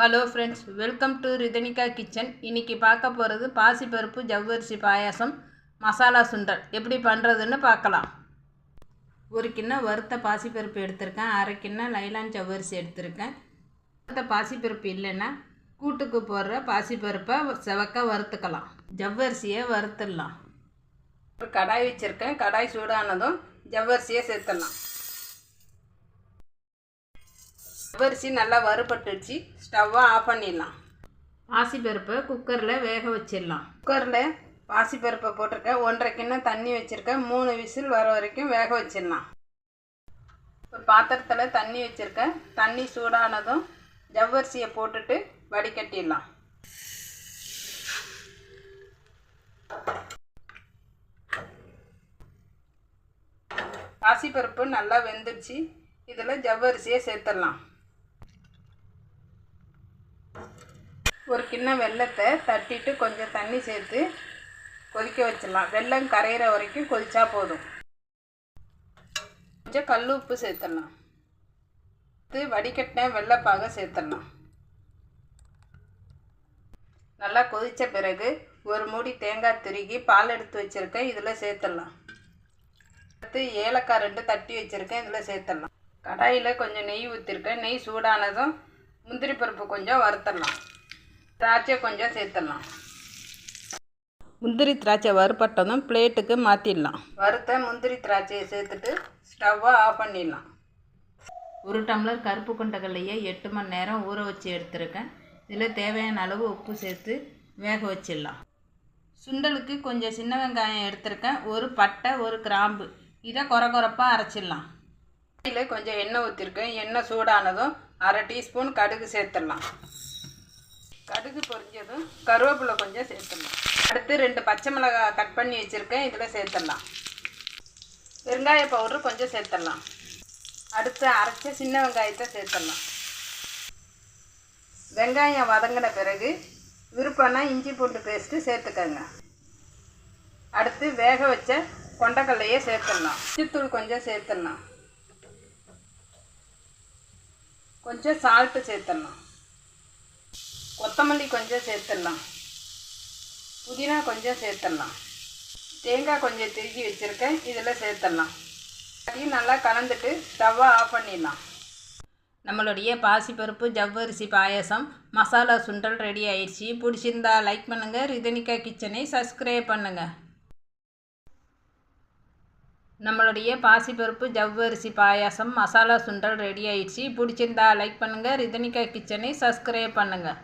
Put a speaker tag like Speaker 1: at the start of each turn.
Speaker 1: Hello friends welcome to Rithanika kitchen இன்றைக்கி பார்க்க போகிறது பாசிப்பருப்பு ஜவ்வரிசி பாயாசம் மசாலா சுண்டல். எப்படி பண்ணுறதுன்னு பார்க்கலாம். ஒரு கிண்ணம் வறுத்த பாசிப்பருப்பு எடுத்திருக்கேன். அரை கிண்ணம் லைலான் ஜவ்வரிசி எடுத்திருக்கேன். வறுத்த பாசிப்பருப்பு இல்லைன்னா கூட்டுக்கு போடுற பாசிப்பருப்பை செவக்க வறுத்துக்கலாம். ஜவ்வரிசியை வறுத்துடலாம். ஒரு கடாய் வச்சுருக்கேன். கடாய் சூடானதும் ஜவ்வரிசியை சேர்த்துடலாம். அரிசி நல்லா வறுபட்டுடுச்சு. ஸ்டவ்வை ஆஃப் பண்ணிடலாம். பாசிப்பருப்பை குக்கரில் வேக வச்சிடலாம். குக்கரில் பாசிப்பருப்பை போட்டிருக்கேன். ஒன்றரை கிண்ணம் தண்ணி வச்சுருக்கேன். மூணு விசில் வர வரைக்கும் வேக வச்சிடலாம். ஒரு பாத்திரத்தில் தண்ணி வச்சுருக்கேன். தண்ணி சூடானதும் ஜவ்வரிசியை போட்டுட்டு வடிகட்டிடலாம். பாசிப்பருப்பு நல்லா வெந்துடுச்சு. இதில் ஜவ்வரிசியை சேர்த்துடலாம். ஒரு கிண்ணம் வெள்ளத்தை தட்டிட்டு கொஞ்சம் தண்ணி சேர்த்து கொதிக்க வச்சிடலாம். வெல்லம் கரையிற வரைக்கும் கொதிச்சா போதும். கொஞ்சம் கல் உப்பு சேர்த்துடலாம். இது வடிகட்டின வெள்ளைப்பாக சேர்த்துடலாம். நல்லா கொதித்த பிறகு ஒரு மூடி தேங்காய் திருகி பால் எடுத்து வச்சுருக்கேன். இதில் சேர்த்துடலாம். அடுத்து ஏலக்காய் ரெண்டு தட்டி வச்சுருக்கேன். இதில் சேர்த்துடலாம். கடாயில் கொஞ்சம் நெய் ஊற்றிருக்கேன் நெய் சூடானதும் முந்திரி பருப்பு கொஞ்சம் வறுத்துடலாம். திராட்சை கொஞ்சம் சேர்த்துடலாம். முந்திரி திராட்சை வறுபட்டதும் பிளேட்டுக்கு மாற்றிடலாம் வறுத்த முந்திரி திராட்சையை சேர்த்துட்டு ஸ்டவ்வை ஆஃப் பண்ணிடலாம். ஒரு டம்ளர் கருப்பு கொண்டக்கல்லையே எட்டு மணி நேரம் ஊற வச்சு எடுத்துருக்கேன். இதில் தேவையான அளவு உப்பு சேர்த்து வேக வச்சிடலாம். சுண்டலுக்கு கொஞ்சம் சின்ன வெங்காயம் எடுத்திருக்கேன். ஒரு பட்டை ஒரு கிராம்பு. இதை குறை குறைப்பாக அரைச்சிடலாம். இதில் கொஞ்சம் எண்ணெய் ஊற்றிருக்கேன். எண்ணெய் சூடானதும் அரை டீஸ்பூன் கடுகு சேர்த்துடலாம். கடுகு பொரிஞ்சதும் கருவேப்பிலை கொஞ்சம் சேர்த்துடலாம். அடுத்து ரெண்டு பச்சை மிளகாய் கட் பண்ணி வச்சுருக்கேன் இதில் சேர்த்துடலாம். வெங்காய பவுடர் கொஞ்சம் சேர்த்துடலாம். அடுத்து அரைச்ச சின்ன வெங்காயத்தை சேர்த்துடலாம். வெங்காயம் வதங்கின பிறகு விருப்பம்னா இஞ்சி பூண்டு பேஸ்ட்டு சேர்த்துக்கோங்க. அடுத்து வேக வச்ச கொண்டக்கல்லையே சேர்த்துடலாம். சித்தூள் கொஞ்சம் சேர்த்துடலாம். கொஞ்சம் சால்ட்டு சேர்த்துடலாம். கொத்தமல்லி கொஞ்சம் சேர்த்துடலாம். புதினா கொஞ்சம் சேர்த்துடலாம். தேங்காய் கொஞ்சம் திருக்கி வச்சுருக்கேன். இதில் சேர்த்துடலாம். அதையும் நல்லா கலந்துட்டு ஸ்டவ்வை ஆஃப் பண்ணிடலாம். நம்மளுடைய பாசிப்பருப்பு ஜவ்வரிசி பாயசம் மசாலா சுண்டல் ரெடி ஆயிடுச்சு. பிடிச்சிருந்தா லைக் பண்ணுங்கள் ரிதனிகா கிச்சனை சப்ஸ்கிரைப் பண்ணுங்கள் நம்மளுடைய பாசிப்பருப்பு ஜவ்வரிசி பாயாசம் மசாலா சுண்டல் ரெடி ஆயிடுச்சு. பிடிச்சிருந்தா லைக் பண்ணுங்கள் ரிதனிகா கிச்சனை சப்ஸ்கிரைப் பண்ணுங்கள்